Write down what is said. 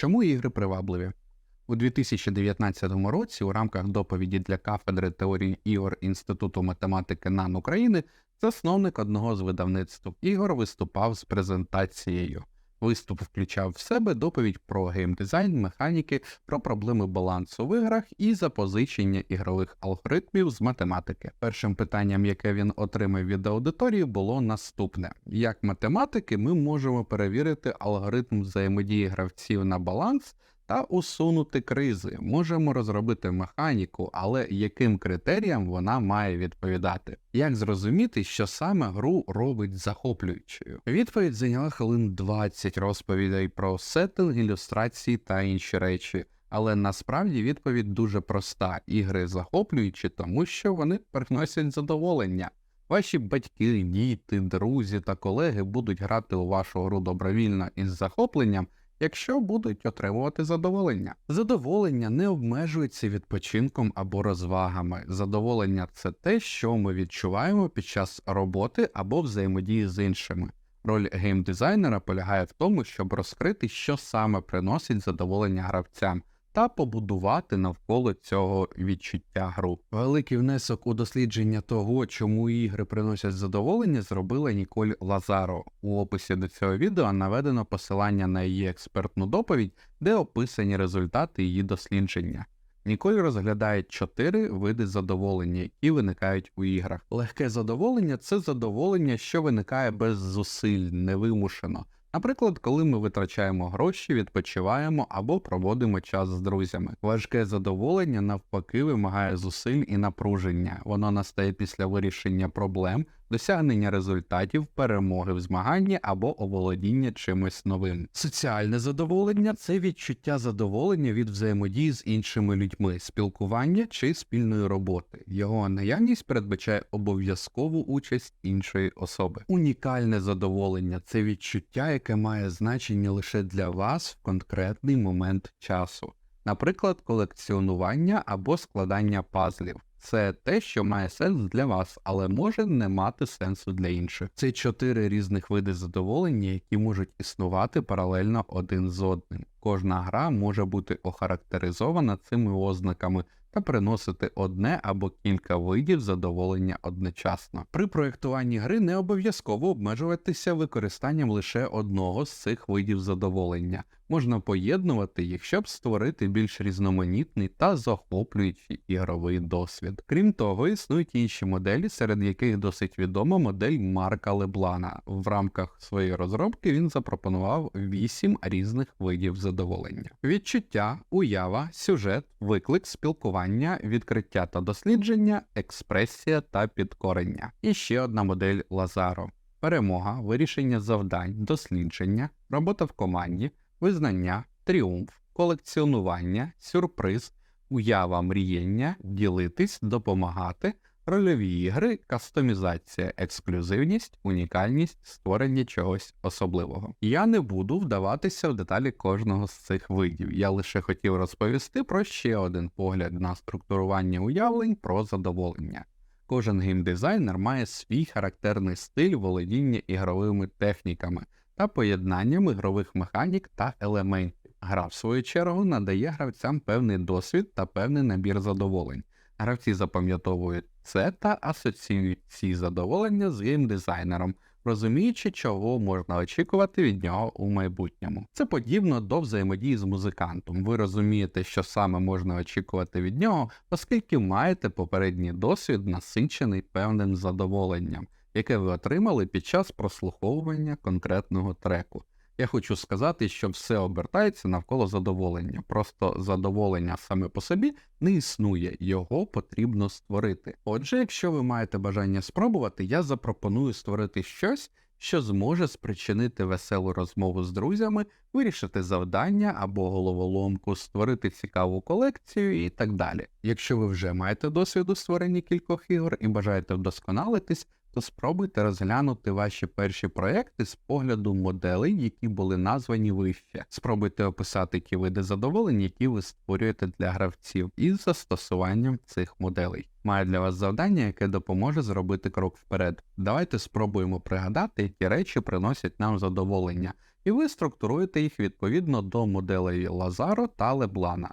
Чому ігри привабливі? У 2019 році у рамках доповіді для кафедри теорії ігор Інституту математики НАН України засновник одного з видавництв ігор виступав з презентацією. Виступ включав в себе доповідь про геймдизайн, механіки, про проблеми балансу в іграх і запозичення ігрових алгоритмів з математики. Першим питанням, яке він отримав від аудиторії, було наступне: як математики ми можемо перевірити алгоритм взаємодії гравців на баланс та усунути кризи. Можемо розробити механіку, але яким критеріям вона має відповідати? Як зрозуміти, що саме гру робить захоплюючою? Відповідь зайняла хвилин 20 розповідей про сеттинг, ілюстрації та інші речі. Але насправді відповідь дуже проста: ігри захоплюючі, тому що вони приносять задоволення. Ваші батьки, діти, друзі та колеги будуть грати у вашу гру добровільно із захопленням, якщо будуть отримувати задоволення. Задоволення не обмежується відпочинком або розвагами. Задоволення це те, що ми відчуваємо під час роботи або взаємодії з іншими. Роль геймдизайнера полягає в тому, щоб розкрити, що саме приносить задоволення гравцям. Та побудувати навколо цього відчуття гру. Великий внесок у дослідження того, чому ігри приносять задоволення, зробила Ніколь Лазаро. У описі до цього відео наведено посилання на її експертну доповідь, де описані результати її дослідження. Ніколь розглядає чотири види задоволення, які виникають у іграх. Легке задоволення це задоволення, що виникає без зусиль, невимушено. Наприклад, коли ми витрачаємо гроші, відпочиваємо або проводимо час з друзями. Важке задоволення навпаки вимагає зусиль і напруження. Воно настає після вирішення проблем, досягнення результатів, перемоги в змаганні або оволодіння чимось новим. Соціальне задоволення це відчуття задоволення від взаємодії з іншими людьми, спілкування чи спільної роботи. Його наявність передбачає обов'язкову участь іншої особи. Унікальне задоволення це відчуття, яке має значення лише для вас в конкретний момент часу. Наприклад, колекціонування або складання пазлів. Це те, що має сенс для вас, але може не мати сенсу для інших. Це чотири різних види задоволення, які можуть існувати паралельно один з одним. Кожна гра може бути охарактеризована цими ознаками та приносити одне або кілька видів задоволення одночасно. При проєктуванні гри не обов'язково обмежуватися використанням лише одного з цих видів задоволення. Можна поєднувати їх, щоб створити більш різноманітний та захоплюючий ігровий досвід. Крім того, існують інші моделі, серед яких досить відома модель Марка Леблана. В рамках своєї розробки він запропонував 8 різних видів задоволення: відчуття, уява, сюжет, виклик, спілкування, відкриття та дослідження, експресія та підкорення. І ще одна модель Лазаро. Перемога, вирішення завдань, дослідження, робота в команді, визнання, тріумф, колекціонування, сюрприз, уява мріяння, ділитись, допомагати, рольові ігри, кастомізація, ексклюзивність, унікальність, створення чогось особливого. Я не буду вдаватися в деталі кожного з цих видів. Я лише хотів розповісти про ще один погляд на структурування уявлень про задоволення. Кожен геймдизайнер має свій характерний стиль володіння ігровими техніками та поєднанням ігрових механік та елементів. Гра, в свою чергу, надає гравцям певний досвід та певний набір задоволень. Гравці запам'ятовують це та асоціюють ці задоволення з геймдизайнером, розуміючи, чого можна очікувати від нього у майбутньому. Це подібно до взаємодії з музикантом. Ви розумієте, що саме можна очікувати від нього, оскільки маєте попередній досвід, насичений певним задоволенням, яке ви отримали під час прослуховування конкретного треку. Я хочу сказати, що все обертається навколо задоволення. Просто задоволення саме по собі не існує, його потрібно створити. Отже, якщо ви маєте бажання спробувати, я запропоную створити щось, що зможе спричинити веселу розмову з друзями, вирішити завдання або головоломку, створити цікаву колекцію і так далі. Якщо ви вже маєте досвід у створенні кількох ігор і бажаєте вдосконалитись, то спробуйте розглянути ваші перші проекти з погляду моделей, які були названі вище. Спробуйте описати ті види задоволень, які ви створюєте для гравців, із застосуванням цих моделей. Маю для вас завдання, яке допоможе зробити крок вперед. Давайте спробуємо пригадати, які речі приносять нам задоволення, і ви структуруєте їх відповідно до моделей Лазаро та Леблана.